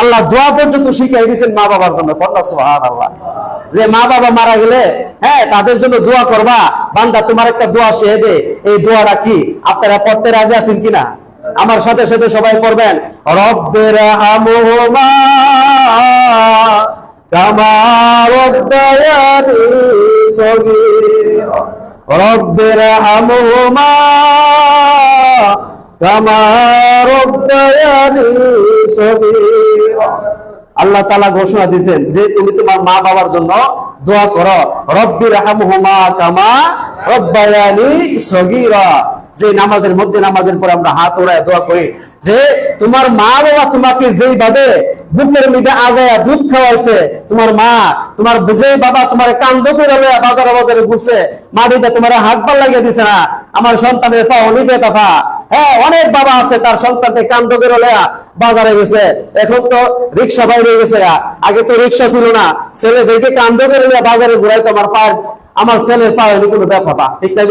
আল্লাহ দোয়া পর্যন্ত শিখাই দিয়েছেন মা বাবার জন্য। সুহান আল্লাহ যে মা বাবা মারা গেলে হ্যাঁ তাদের জন্য দোয়া করবা। বান্দা, তোমার একটা দোয়া সে দে। এই দোয়াটা কি? আপনারা পড়তে রাজি আছেন কিনা? আমার সাথে সাথে সবাই পড়বেন। রব্বের রব্বের সগীরা আল্লাহ তালা ঘোষণা দিয়েছেন যে তুমি তোমার মা বাবার জন্য দোয়া করো, রব্বি হামহুমা কামা রব্বায়ানি সগীরা। যে নামাজের মধ্যে নামাজের পরে আমরা হাত ওড়ায় দোয়া করি যে তোমার মা বাবা তোমাকে যেইভাবে বুকের মধ্যে আজায়া দুধ খাওয়াইছে। তোমার মা, তোমার যেই বাবা তোমার কান্দ করে বাজারে বাজারে ঘুরছে। মাটিতে তোমার হাত পাল লাগিয়ে দিছে না। আমার সন্তানের পা অনিবে তথা হ্যাঁ অনেক বাবা আছে, তার সন্তানকে কান্দ করে লইয়া বাজারে গেছে। এখন তো রিক্সা বাইরে গেছে আগে তো রিক্সা ছিল না। ছেলেদেরকে কান্দ করে লইয়া বাজারে ঘুরাই তোমার পায়ের আমার ছেলের পায়ে কোনো ব্যথা ঠিক না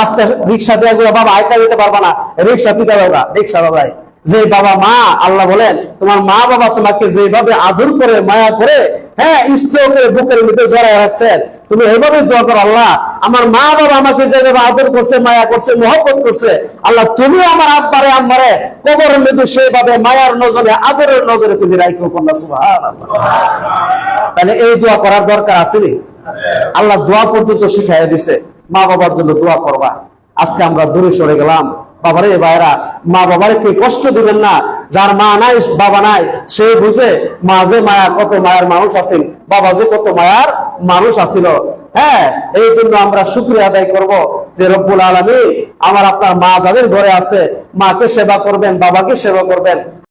আজকে রিক্সা দিয়ে বাবা আয়টা দিতে পারবা না। রিক্সা দিতে পারবা রিক্সা বাবাই। যে বাবা মা, আল্লাহ বলেন, তোমার মা বাবা তোমাকে যেভাবে আদর করে, মায়া করে হ্যাঁ স্নেহ করে বুকের মধ্যে জড়ায় রাখছেন তুমি এইভাবে দোয়া করো, আল্লাহ, আমার মা বাবা আমাকে যেভাবে আদর করছে, মায়া করছে, মহব্বত করছে, আল্লাহ তুমি আমার আব্বারে, আম্মারে, কবরের মধ্যে সেভাবে মায়ার নজরে, আদরের নজরে তুমি রাইখো, কন্যা, সুবহানাল্লাহ। তাহলে এই দোয়া করার দরকার আছে? আল্লাহ দোয়া পর্যন্ত শিখাইয়া দিছে, মা বাবার জন্য দোয়া করবা। আজকে আমরা দূরে সরে গেলাম। বাবারে ভাইরা মা বাবারে কে কষ্ট দিবেন না? যার মা নাই, বাবা নাই, সে বুঝে মা যে মায়া কত মায়ার মানুষ আছেন বাবা যে কত মায়ার মানুষ আছিল। হ্যাঁ এই জন্য আমরা শুক্রিয়া আদায় করব যে রব্বুল আলমী আমার আপনার মা যাদের ঘরে আছে, মাকে সেবা করবেন, বাবাকে সেবা করবেন।